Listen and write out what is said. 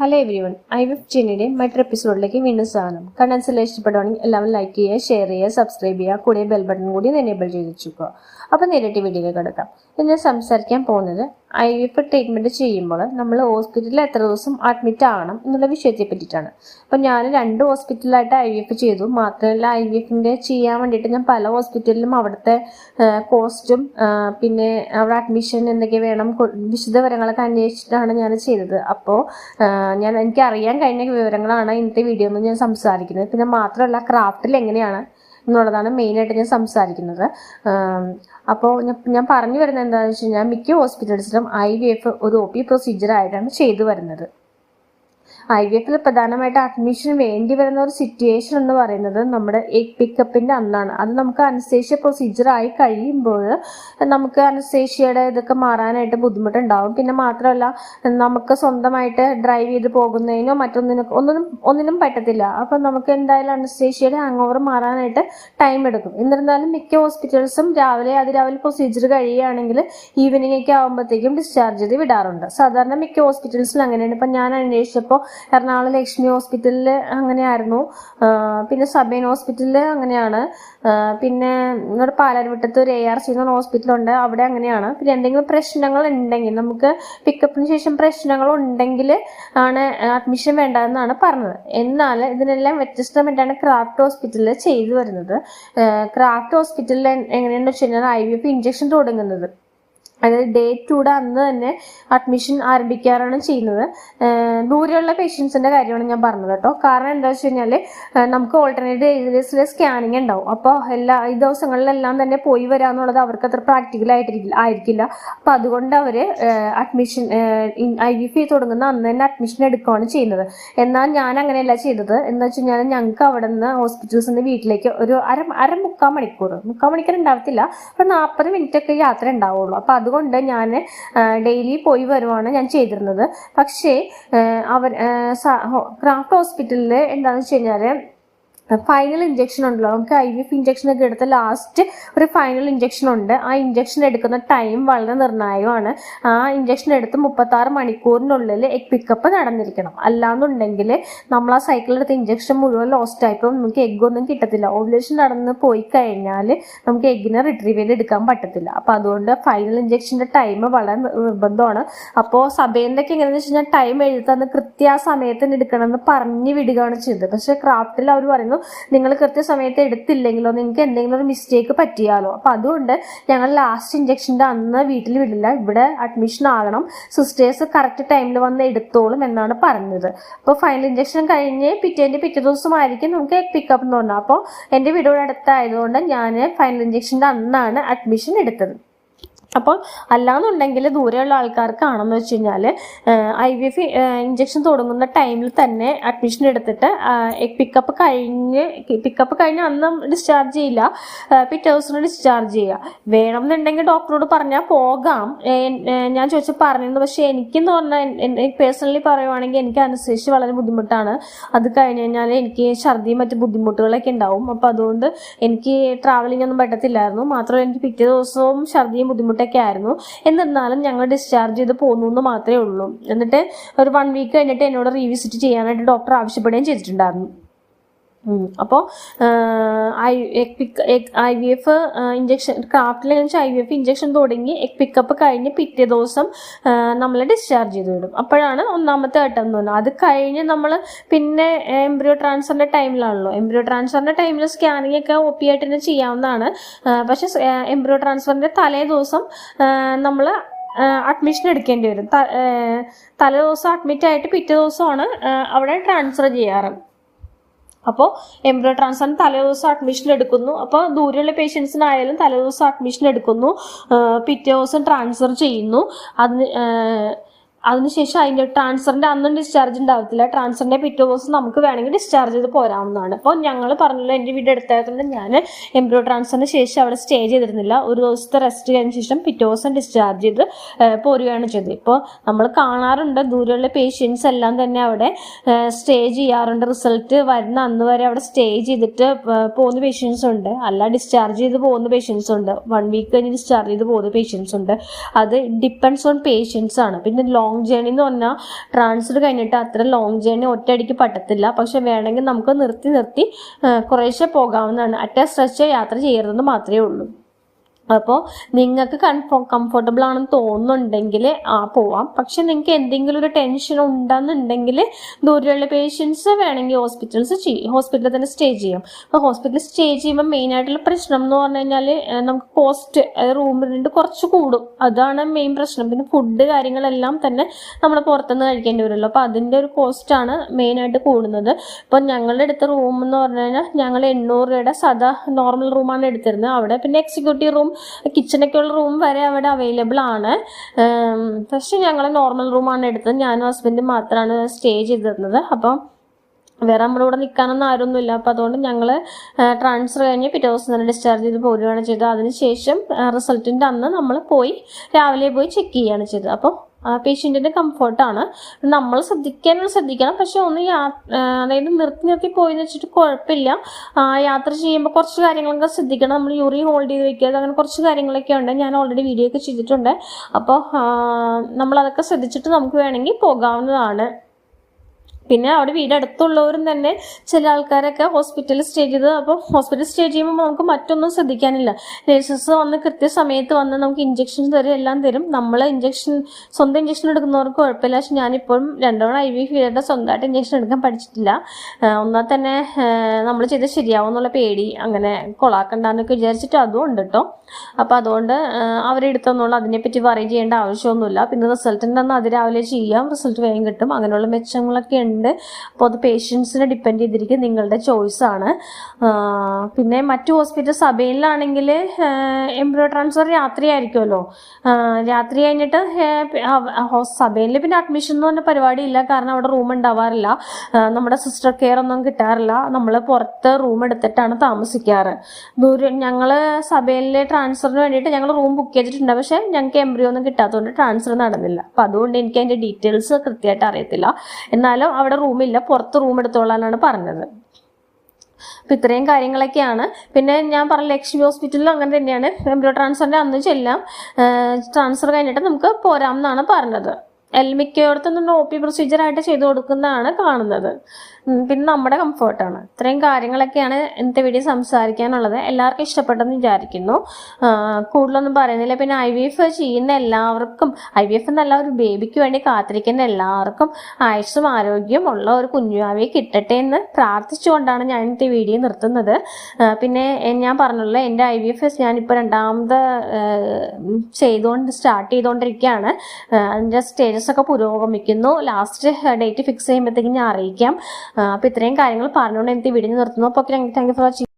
Hello everyone I V F ജിനിയുടെ മറ്റൊരു എപ്പിസോഡിലേക്ക് വീണ്ടും സ്വാഗതം. കണ്ടൻസിൽ ഇഷ്ടപ്പെടുവാണെങ്കിൽ എല്ലാവരും ലൈക്ക് ചെയ്യുക ഷെയർ ചെയ്യുക സബ്സ്ക്രൈബ് ചെയ്യുക കൂടെ ബെൽ ബട്ടൺ കൂടി എനേബിൾ ചെയ്ത് വെച്ചുക്കുക. അപ്പോൾ നേരിട്ട് വീഡിയോയിലേക്ക് കിടക്കാം ഇന്ന് സംസാരിക്കാൻ പോകുന്നത് ഐ വി എഫ് ട്രീറ്റ്മെന്റ് ചെയ്യുമ്പോൾ നമ്മൾ ഹോസ്പിറ്റലിൽ എത്ര ദിവസം അഡ്മിറ്റ് ആകണം എന്നുള്ള വിഷയത്തെ പറ്റിയിട്ടാണ്. അപ്പോൾ ഞാൻ രണ്ട് ഹോസ്പിറ്റലിലായിട്ട് ഐ വി എഫ് ചെയ്തു. മാത്രമല്ല ഐ വി എഫിന്റെ ചെയ്യാൻ വേണ്ടിയിട്ട് ഞാൻ പല ഹോസ്പിറ്റലിലും അവിടുത്തെ കോസ്റ്റും പിന്നെ അവിടെ അഡ്മിഷൻ എന്തൊക്കെ വേണം വിശദവിവരങ്ങളൊക്കെ അന്വേഷിച്ചിട്ടാണ് ഞാൻ ചെയ്തത്. അപ്പോൾ ഞാൻ എനിക്ക് അറിയാൻ കഴിഞ്ഞ വിവരങ്ങളാണ് ഇന്നത്തെ വീഡിയോ എന്ന് ഞാൻ സംസാരിക്കുന്നത്. പിന്നെ മാത്രമല്ല ക്രാഫ്റ്റിൽ എങ്ങനെയാണ് എന്നുള്ളതാണ് മെയിനായിട്ട് ഞാൻ സംസാരിക്കുന്നത്. അപ്പോൾ ഞാൻ പറഞ്ഞു വരുന്നത് എന്താണെന്ന് വെച്ച് കഴിഞ്ഞാൽ മിക്ക ഹോസ്പിറ്റൽസിലും ഐ വി എഫ് ഒരു ഒ പി പ്രൊസീജിയർ ആയിട്ടാണ് ചെയ്തു വരുന്നത്. ഐ വി എഫിൽ പ്രധാനമായിട്ട് അഡ്മിഷൻ വേണ്ടി വരുന്ന ഒരു സിറ്റുവേഷൻ എന്ന് പറയുന്നത് നമ്മുടെ എഗ് പിക്കപ്പിന്റെ അന്നാണ്. അത് നമുക്ക് അനസ്തേഷ്യ പ്രൊസീജിയർ ആയി കഴിയുമ്പോൾ നമുക്ക് അനസ്തേഷ്യയുടെ ഇതൊക്കെ മാറാനായിട്ട് ബുദ്ധിമുട്ടുണ്ടാവും. പിന്നെ മാത്രമല്ല നമുക്ക് സ്വന്തമായിട്ട് ഡ്രൈവ് ചെയ്ത് പോകുന്നതിനോ മറ്റൊന്നിനോ ഒന്നിനും ഒന്നിനും പറ്റത്തില്ല. അപ്പം നമുക്ക് എന്തായാലും അനസ്തേഷ്യയുടെ ഹാങ് ഓവർ മാറാനായിട്ട് ടൈം എടുക്കും. എന്നിരുന്നാലും മിക്ക ഹോസ്പിറ്റൽസും രാവിലെ അതിരാവിലെ പ്രൊസീജിയർ കഴിയുകയാണെങ്കിൽ ഈവനിങ് ഒക്കെ ആകുമ്പോഴത്തേക്കും ഡിസ്ചാർജ് ചെയ്ത് വിടാറുണ്ട്. സാധാരണ മിക്ക ഹോസ്പിറ്റൽസിലും അങ്ങനെയാണ്. ഇപ്പം ഞാൻ അന്വേഷിച്ചപ്പോൾ എറണാകുളം ലക്ഷ്മി ഹോസ്പിറ്റലിൽ അങ്ങനെയായിരുന്നു. പിന്നെ സബൈൻ ഹോസ്പിറ്റലിൽ അങ്ങനെയാണ്. പിന്നെ ഇവിടെ പാലാരിവട്ടത്ത് ഒരു എ ആർ സി എന്ന് ഹോസ്പിറ്റലുണ്ട്. അവിടെ അങ്ങനെയാണ്. പിന്നെ എന്തെങ്കിലും പ്രശ്നങ്ങൾ ഉണ്ടെങ്കിൽ നമുക്ക് പിക്കപ്പിന് ശേഷം പ്രശ്നങ്ങൾ ഉണ്ടെങ്കിൽ ആണ് അഡ്മിഷൻ വേണ്ടതെന്നാണ് പറഞ്ഞത്. എന്നാൽ ഇതിനെല്ലാം വ്യത്യസ്തമായിട്ടാണ് ക്രാഫ്റ്റ് ഹോസ്പിറ്റലിൽ ചെയ്തു വരുന്നത്. ക്രാഫ്റ്റ് ഹോസ്പിറ്റലിൽ എങ്ങനെയാണെന്ന് വെച്ച് കഴിഞ്ഞാൽ ഐ വി എഫ് ഇഞ്ചക്ഷൻ തുടങ്ങുന്നത്. അതായത് ഡേ ടൂടെ അന്ന് തന്നെ അഡ്മിഷൻ ആരംഭിക്കാറാണ് ചെയ്യുന്നത്. ദൂരെയുള്ള പേഷ്യൻസിന്റെ കാര്യമാണ് ഞാൻ പറഞ്ഞത് കേട്ടോ. കാരണം എന്താ വെച്ച് കഴിഞ്ഞാൽ നമുക്ക് ഓൾട്ടർനേറ്റ് ഡേസിലെ സ്കാനിങ് ഉണ്ടാവും. അപ്പോൾ എല്ലാ ഈ ദിവസങ്ങളിലെല്ലാം തന്നെ പോയി വരാന്നുള്ളത് അവർക്ക് അത്ര പ്രാക്ടിക്കൽ ആയിട്ടിരിക്കില്ല ആയിരിക്കില്ല. അപ്പോൾ അതുകൊണ്ട് അവർ അഡ്മിഷൻ ഐ വി ഫി തുടങ്ങുന്ന അന്ന് തന്നെ അഡ്മിഷൻ എടുക്കുകയാണ് ചെയ്യുന്നത്. എന്നാൽ ഞാൻ അങ്ങനെയല്ല ചെയ്തത്. എന്ന് വെച്ച് കഴിഞ്ഞാൽ ഞങ്ങൾക്ക് അവിടെ നിന്ന് ഹോസ്പിറ്റൽസിൽ നിന്ന് വീട്ടിലേക്ക് ഒരു അര അര മുക്കാൽ മണിക്കൂർ. മുക്കാൽ മണിക്കൂർ ഉണ്ടാവത്തില്ല. ഒരു നാൽപ്പത് മിനിറ്റ് ഒക്കെ യാത്ര ഉണ്ടാവുള്ളൂ. അപ്പോൾ അതുകൊണ്ട് ഞാൻ ഡെയിലി പോയി വരുവാണ് ഞാൻ ചെയ്തിരുന്നത്. പക്ഷേ അവർ ക്രാഫ്റ്റ് ഹോസ്പിറ്റലിൽ എന്താണെന്ന് വെച്ച് കഴിഞ്ഞാൽ ഫൈനൽ ഇഞ്ചക്ഷൻ ഉണ്ടല്ലോ. നമുക്ക് ഐ വി എഫ് ഇഞ്ചക്ഷൻ ഒക്കെ എടുത്ത ലാസ്റ്റ് ഒരു ഫൈനൽ ഇഞ്ചക്ഷൻ ഉണ്ട്. ആ ഇഞ്ചക്ഷൻ എടുക്കുന്ന ടൈം വളരെ നിർണായകമാണ്. ആ ഇഞ്ചക്ഷൻ എടുത്ത് മുപ്പത്തി ആറ് മണിക്കൂറിനുള്ളിൽ എഗ് പിക്കപ്പ് നടന്നിരിക്കണം. അല്ലാന്നുണ്ടെങ്കിൽ നമ്മൾ ആ സൈക്കിൾ എടുത്ത ഇഞ്ചക്ഷൻ മുഴുവൻ ലോസ്റ്റ് ആയപ്പോൾ നമുക്ക് എഗ് ഒന്നും കിട്ടത്തില്ല. ഓവുലേഷൻ നടന്ന് പോയി കഴിഞ്ഞാൽ നമുക്ക് എഗ്ഗിനെ റിട്രീവ് ചെയ്ത് എടുക്കാൻ പറ്റത്തില്ല. അപ്പോൾ അതുകൊണ്ട് ഫൈനൽ ഇഞ്ചക്ഷന്റെ ടൈം വളരെ നിർ- നിർബന്ധമാണ്. അപ്പോൾ സഭേന്റെയൊക്കെ എങ്ങനെയാണെന്ന് വെച്ച് കഴിഞ്ഞാൽ ടൈം എഴുതി തന്ന് കൃത്യ ആ സമയത്തിന് എടുക്കണമെന്ന് പറഞ്ഞു വിടുകയാണ് ചെയ്തത്. പക്ഷേ ക്രാഫ്റ്റിൽ അവർ പറയുന്നു നിങ്ങൾ കൃത്യസമയത്ത് എടുത്തില്ലെങ്കിലോ നിങ്ങൾക്ക് എന്തെങ്കിലും ഒരു മിസ്റ്റേക്ക് പറ്റിയാലോ. അപ്പം അതുകൊണ്ട് ഞങ്ങൾ ലാസ്റ്റ് ഇഞ്ചക്ഷന്റെ അന്ന് വീട്ടിൽ വിടില്ല. ഇവിടെ അഡ്മിഷൻ ആകണം. സിസ്റ്റേഴ്സ് കറക്റ്റ് ടൈമിൽ വന്ന് എടുത്തോളും എന്നാണ് പറഞ്ഞത്. അപ്പോൾ ഫൈനൽ ഇഞ്ചക്ഷൻ കഴിഞ്ഞ് പിറ്റേന്റെ പിറ്റേ ദിവസമായിരിക്കും നമുക്ക് പിക്കപ്പ് എന്ന് പറഞ്ഞാൽ അപ്പോൾ എന്റെ വീടോട് അടുത്തായതുകൊണ്ട് ഞാൻ ഫൈനൽ ഇഞ്ചക്ഷന്റെ അന്നാണ് അഡ്മിഷൻ എടുത്തത്. അപ്പോൾ അല്ലാന്നുണ്ടെങ്കിൽ ദൂരെയുള്ള ആൾക്കാർക്കാണെന്ന് വെച്ച് കഴിഞ്ഞാൽ ഐ വി എഫ് ഇഞ്ചക്ഷൻ തുടങ്ങുന്ന ടൈമിൽ തന്നെ അഡ്മിഷൻ എടുത്തിട്ട് പിക്കപ്പ് കഴിഞ്ഞ് പിക്കപ്പ് കഴിഞ്ഞ് അന്ന് ഡിസ്ചാർജ് ചെയ്യില്ല. പിറ്റേ ദിവസം ഡിസ്ചാർജ് ചെയ്യുക. വേണമെന്നുണ്ടെങ്കിൽ ഡോക്ടറോട് പറഞ്ഞാൽ പോകാം. ഞാൻ ചോദിച്ചാൽ പറഞ്ഞിരുന്നു. പക്ഷേ എനിക്കെന്ന് പറഞ്ഞാൽ പേഴ്സണലി പറയുവാണെങ്കിൽ എനിക്ക് അനുസരിച്ച് വളരെ ബുദ്ധിമുട്ടാണ്. അത് കഴിഞ്ഞ് കഴിഞ്ഞാൽ എനിക്ക് ഛർദിയും മറ്റു ബുദ്ധിമുട്ടുകളൊക്കെ ഉണ്ടാവും. അപ്പോൾ അതുകൊണ്ട് എനിക്ക് ട്രാവലിംഗ് ഒന്നും പറ്റത്തില്ലായിരുന്നു. മാത്രമല്ല എനിക്ക് പിറ്റേ ദിവസവും ഛർദിയും ബുദ്ധിമുട്ടൊക്കെ ആയിരുന്നു. എന്നിരുന്നാലും ഞങ്ങൾ ഡിസ്ചാർജ് ചെയ്ത് പോകുന്നു എന്ന് മാത്രമേ ഉള്ളൂ. എന്നിട്ട് ഒരു വൺ വീക്ക് കഴിഞ്ഞിട്ട് എന്നോട് റീവിസിറ്റ് ചെയ്യാനായിട്ട് ഡോക്ടർ ആവശ്യപ്പെടുകയും ചെയ്തിട്ടുണ്ടായിരുന്നു. അപ്പോൾ I I V F injection ക്രാഫ്റ്റിൽ I V F injection തുടങ്ങി എഗ് പിക്കപ്പ് കഴിഞ്ഞ് പിറ്റേ ദിവസം നമ്മളെ ഡിസ്ചാർജ് ചെയ്ത് വിടും. അപ്പോഴാണ് ഒന്നാമത്തെ ഘട്ടം എന്ന് പറഞ്ഞാൽ അത് കഴിഞ്ഞ് നമ്മൾ പിന്നെ എംബ്രിയോ ട്രാൻസ്ഫറിന്റെ ടൈമിലാണല്ലോ എംബ്രിയോ ട്രാൻസ്ഫറിന്റെ ടൈമിൽ സ്കാനിങ് ഒക്കെ ഒ പി ആയിട്ട് തന്നെ ചെയ്യാവുന്നതാണ്. പക്ഷേ എംബ്രിയോ ട്രാൻസ്ഫറിന്റെ തലേ ദിവസം നമ്മൾ അഡ്മിഷൻ എടുക്കേണ്ടി വരും. തലേ ദിവസം അഡ്മിറ്റ് ആയിട്ട് പിറ്റേ ദിവസമാണ് അവിടെ ട്രാൻസ്ഫർ ചെയ്യാറ്. അപ്പോൾ എംബ്രോ ട്രാൻസ്ഫറിന് തലേദിവസം അഡ്മിഷൻ എടുക്കുന്നു. അപ്പോൾ ദൂരെയുള്ള പേഷ്യൻസിനായാലും തലേദിവസം അഡ്മിഷൻ എടുക്കുന്നു. പിറ്റേ ദിവസം ട്രാൻസ്ഫർ ചെയ്യുന്നു. അതിന് അതിനുശേഷം അതിന്റെ ട്രാൻസ്ഫറിന്റെ അന്നും ഡിസ്ചാർജ് ഉണ്ടാവത്തില്ല. ട്രാൻസ്ഫറിന്റെ പിറ്റേ ദിവസം നമുക്ക് വേണമെങ്കിൽ ഡിസ്ചാർജ് ചെയ്ത് പോരാവുന്നതാണ്. അപ്പോൾ ഞങ്ങൾ പറഞ്ഞല്ലോ എന്റെ വീട് എടുത്തായതുകൊണ്ട് ഞാൻ എംബ്രോ ട്രാൻസ്ഫറിന് ശേഷം അവിടെ സ്റ്റേ ചെയ്തിരുന്നില്ല. ഒരു ദിവസത്തെ റെസ്റ്റ് കഴിഞ്ഞ ശേഷം പിറ്റേ ദിവസം ഡിസ്ചാർജ് ചെയ്ത് പോരുകയാണ് ചെയ്തത്. ഇപ്പോൾ നമ്മൾ കാണാറുണ്ട് ദൂരെയുള്ള പേഷ്യൻസ് എല്ലാം തന്നെ അവിടെ സ്റ്റേ ചെയ്യാറുണ്ട്. റിസൾട്ട് വരുന്ന അന്ന് വരെ അവിടെ സ്റ്റേ ചെയ്തിട്ട് പോകുന്ന പേഷ്യൻസ് ഉണ്ട്. അല്ല ഡിസ്ചാർജ് ചെയ്ത് പോകുന്ന പേഷ്യൻസ് ഉണ്ട്. വൺ വീക്ക് കഴിഞ്ഞ് ഡിസ്ചാർജ് ചെയ്ത് പോകുന്ന പേഷ്യൻസ് ഉണ്ട്. അത് ഡിപ്പെൻഡ്സ് ഓൺ പേഷ്യൻസ് ആണ്. പിന്നെ ലോങ് ജേണി എന്ന് പറഞ്ഞാൽ ട്രാൻസ്ഫർ കഴിഞ്ഞിട്ട് അത്ര ലോങ് ജേണി ഒറ്റയടിക്ക് പറ്റത്തില്ല. പക്ഷെ വേണമെങ്കിൽ നമുക്ക് നിർത്തി നിർത്തി കുറേശ്ശെ പോകാവുന്നതാണ്. അറ്റ സ്ട്രെച്ച് യാത്ര ചെയ്യരുതെന്ന് മാത്രമേ ഉള്ളൂ. അപ്പോൾ നിങ്ങൾക്ക് കൺഫോ കംഫർട്ടബിൾ ആണെന്ന് തോന്നുന്നുണ്ടെങ്കിൽ ആ പോവാം. പക്ഷെ നിങ്ങൾക്ക് എന്തെങ്കിലും ഒരു ടെൻഷൻ ഉണ്ടെന്നുണ്ടെങ്കിൽ ദൂരെയുള്ള പേഷ്യൻസ് വേണമെങ്കിൽ ഹോസ്പിറ്റൽസ് ചെയ്യും ഹോസ്പിറ്റലിൽ തന്നെ സ്റ്റേ ചെയ്യും. അപ്പോൾ ഹോസ്പിറ്റലിൽ സ്റ്റേ ചെയ്യുമ്പോൾ മെയിൻ ആയിട്ടുള്ള പ്രശ്നം എന്ന് പറഞ്ഞു കഴിഞ്ഞാൽ നമുക്ക് കോസ്റ്റ് റൂമിന്റെ കുറച്ച് കൂടും. അതാണ് മെയിൻ പ്രശ്നം. പിന്നെ ഫുഡ് കാര്യങ്ങളെല്ലാം തന്നെ നമ്മൾ പുറത്തുനിന്ന് കഴിക്കേണ്ടി വരുമല്ലോ അപ്പോൾ അതിന്റെ ഒരു കോസ്റ്റാണ് മെയിനായിട്ട് കൂടുന്നത്. ഇപ്പോൾ ഞങ്ങളുടെ അടുത്ത റൂം എന്ന് പറഞ്ഞു കഴിഞ്ഞാൽ ഞങ്ങൾ എണ്ണൂറ് രൂപയുടെ സദാ നോർമൽ റൂമാണ് എടുത്തിരുന്നത്. അവിടെ പിന്നെ എക്സിക്യൂട്ടീവ് റൂം കിച്ചണൊക്കെ ഉള്ള റൂം വരെ അവിടെ അവൈലബിൾ ആണ്. പക്ഷെ ഞങ്ങൾ നോർമൽ റൂമാണ് എടുത്തത്. ഞാനും ഹസ്ബൻഡും മാത്രമാണ് സ്റ്റേ ചെയ്തിരുന്നത്. അപ്പം വേറെ നമ്മുടെ കൂടെ നിൽക്കാനൊന്നും ആരൊന്നുമില്ല. അപ്പോൾ അതുകൊണ്ട് ഞങ്ങൾ ട്രാൻസ്ഫർ കഴിഞ്ഞ് പിറ്റേ ദിവസം തന്നെ ഡിസ്ചാർജ് ചെയ്ത് പോരുകയാണ് ചെയ്തത്. അതിനുശേഷം റിസൾട്ടിന്റെ അന്ന് നമ്മൾ പോയി രാവിലെ പോയി ചെക്ക് ചെയ്യുകയാണ് ചെയ്തത്. അപ്പോൾ പേഷ്യന്റിന്റെ കംഫർട്ടാണ് നമ്മൾ ശ്രദ്ധിക്കാനുള്ള ശ്രദ്ധിക്കണം. പക്ഷെ ഒന്ന് യാ അതായത് നിർത്തി നിർത്തി പോയി എന്ന് വെച്ചിട്ട് കുഴപ്പമില്ല. യാത്ര ചെയ്യുമ്പോൾ കുറച്ച് കാര്യങ്ങളൊക്കെ ശ്രദ്ധിക്കണം. നമ്മൾ യൂറി ഹോൾഡ് ചെയ്ത് വെക്കുക അങ്ങനെ കുറച്ച് കാര്യങ്ങളൊക്കെ ഉണ്ട്. ഞാൻ ഓൾറെഡി വീഡിയോ ഒക്കെ ചെയ്തിട്ടുണ്ട്. അപ്പോൾ നമ്മളതൊക്കെ ശ്രദ്ധിച്ചിട്ട് നമുക്ക് വേണമെങ്കിൽ പോകാവുന്നതാണ്. പിന്നെ അവിടെ വീട് അടുത്തുള്ളവരും തന്നെ ചില ആൾക്കാരൊക്കെ ഹോസ്പിറ്റലിൽ സ്റ്റേ ചെയ്ത് അപ്പോൾ ഹോസ്പിറ്റലിൽ സ്റ്റേ ചെയ്യുമ്പോൾ നമുക്ക് മറ്റൊന്നും ശ്രദ്ധിക്കാനില്ല. നേഴ്സസ് വന്ന് കൃത്യസമയത്ത് വന്ന് നമുക്ക് ഇഞ്ചക്ഷൻ തരും എല്ലാം തരും. നമ്മൾ ഇഞ്ചക്ഷൻ സ്വന്തം ഇഞ്ചക്ഷൻ എടുക്കുന്നവർക്ക് കുഴപ്പമില്ല. പക്ഷെ ഞാനിപ്പോഴും രണ്ടോണം ഐ വി ഫീവറിന്റെ സ്വന്തമായിട്ട് ഇഞ്ചക്ഷൻ എടുക്കാൻ പഠിച്ചിട്ടില്ല. ഒന്നാൽ തന്നെ നമ്മൾ ചെയ്ത് ശരിയാവും എന്നുള്ള പേടി അങ്ങനെ കൊളാക്കണ്ടെന്നൊക്കെ വിചാരിച്ചിട്ട് അതും ഉണ്ട് കേട്ടോ അപ്പോൾ അതുകൊണ്ട് അവരെടുത്തെന്നുള്ള അതിനെപ്പറ്റി വറി ചെയ്യേണ്ട ആവശ്യമൊന്നുമില്ല. പിന്നെ റിസൾട്ടിന്റെ അന്ന് അതിരാവിലെ ചെയ്യാം. റിസൾട്ട് വേഗം കിട്ടും. അങ്ങനെയുള്ള മെച്ചങ്ങളൊക്കെ ഉണ്ട്. അപ്പോൾ അത് പേഷ്യൻസിനെ ഡിപ്പെൻഡ് ചെയ്തിരിക്കും. നിങ്ങളുടെ ചോയ്സ് ആണ്. പിന്നെ മറ്റു ഹോസ്പിറ്റൽ സഭയിലാണെങ്കിൽ എംബ്രോ ട്രാൻസ്ഫർ രാത്രി ആയിരിക്കുമല്ലോ. രാത്രി കഴിഞ്ഞിട്ട് സഭയിൽ പിന്നെ അഡ്മിഷൻ എന്ന് പറഞ്ഞ പരിപാടി ഇല്ല. കാരണം അവിടെ റൂം ഉണ്ടാവാറില്ല. നമ്മുടെ സിസ്റ്റർ കെയർ ഒന്നും കിട്ടാറില്ല. നമ്മൾ പുറത്ത് റൂം എടുത്തിട്ടാണ് താമസിക്കാറ്. ദൂരം ഞങ്ങൾ സഭയിലെ ട്രാൻസ്ഫറിന് വേണ്ടിയിട്ട് ഞങ്ങൾ റൂം ബുക്ക് ചെയ്തിട്ടുണ്ട്. പക്ഷേ ഞങ്ങൾക്ക് എംബ്രിയോ ഒന്നും കിട്ടാത്തതുകൊണ്ട് ട്രാൻസ്ഫർ നടന്നില്ല. അപ്പം അതുകൊണ്ട് എനിക്ക് അതിന്റെ ഡീറ്റെയിൽസ് കൃത്യമായിട്ട് അറിയത്തില്ല. എന്നാലും അവിടെ റൂമില്ല പുറത്ത് റൂം എടുത്തോളാനാണ് പറഞ്ഞത്. അപ്പം ഇത്രയും കാര്യങ്ങളൊക്കെയാണ്. പിന്നെ ഞാൻ പറഞ്ഞ ലക്ഷ്മി ഹോസ്പിറ്റലിൽ അങ്ങനെ തന്നെയാണ്. എംബ്രോ ട്രാൻസ്ഫറിന്റെ അന്ന് ചെല്ലാം ട്രാൻസ്ഫർ കഴിഞ്ഞിട്ട് നമുക്ക് പോരാം എന്നാണ് പറഞ്ഞത്. എൽ മിക്കയിടത്തുനിന്ന് ഒ പി പ്രൊസീജിയറായിട്ട് ചെയ്തു കൊടുക്കുന്നതാണ് കാണുന്നത്. പിന്നെ നമ്മുടെ കംഫർട്ടാണ് ഇത്രയും കാര്യങ്ങളൊക്കെയാണ് ഇന്നത്തെ വീഡിയോ സംസാരിക്കാനുള്ളത്. എല്ലാവർക്കും ഇഷ്ടപ്പെട്ടെന്ന് വിചാരിക്കുന്നു. കൂടുതലൊന്നും പറയുന്നില്ല. പിന്നെ ഐ വി എഫ് ചെയ്യുന്ന എല്ലാവർക്കും ഐ വി എഫ് എന്നല്ല ഒരു ബേബിക്ക് വേണ്ടി കാത്തിരിക്കുന്ന എല്ലാവർക്കും ആയുസും ആരോഗ്യവും ഉള്ള ഒരു കുഞ്ഞുവാവിയെ കിട്ടട്ടെ എന്ന് പ്രാർത്ഥിച്ചുകൊണ്ടാണ് ഞാൻ ഇന്നത്തെ വീഡിയോ നിർത്തുന്നത്. പിന്നെ ഞാൻ പറഞ്ഞുള്ള എന്റെ ഐ വി എഫ് എസ് ഞാനിപ്പോൾ രണ്ടാമത് ചെയ്തുകൊണ്ട് സ്റ്റാർട്ട് ചെയ്തുകൊണ്ടിരിക്കുകയാണ് അതിന്റെ സ്റ്റേജസ് ഒക്കെ പുരോഗമിക്കുന്നു. ലാസ്റ്റ് ഡേറ്റ് ഫിക്സ് ചെയ്യുമ്പോഴത്തേക്കും ഞാൻ അറിയിക്കാം. അപ്പോൾ ഇത്രയും കാര്യങ്ങൾ പറഞ്ഞുകൊണ്ട് എനിക്ക് വീഡിയോ നിർത്തുന്നു. അപ്പോൾ താങ്ക് യു ഫോർ വാച്ചിങ്